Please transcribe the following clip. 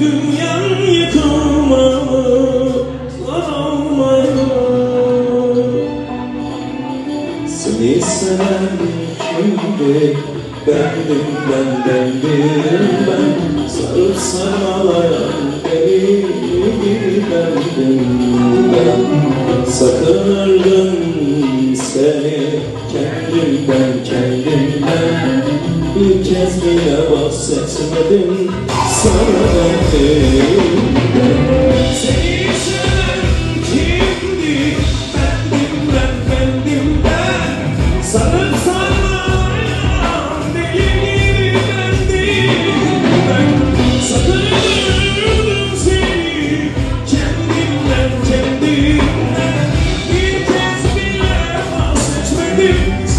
Dünyan yıkılmalı olmalı. Seni seven kimdi? Bendim ben Sarıp sarmalayan beni gibi ben. Sakınırdım seni kendimden kendimden Bir kez bile bahsetmedim. Give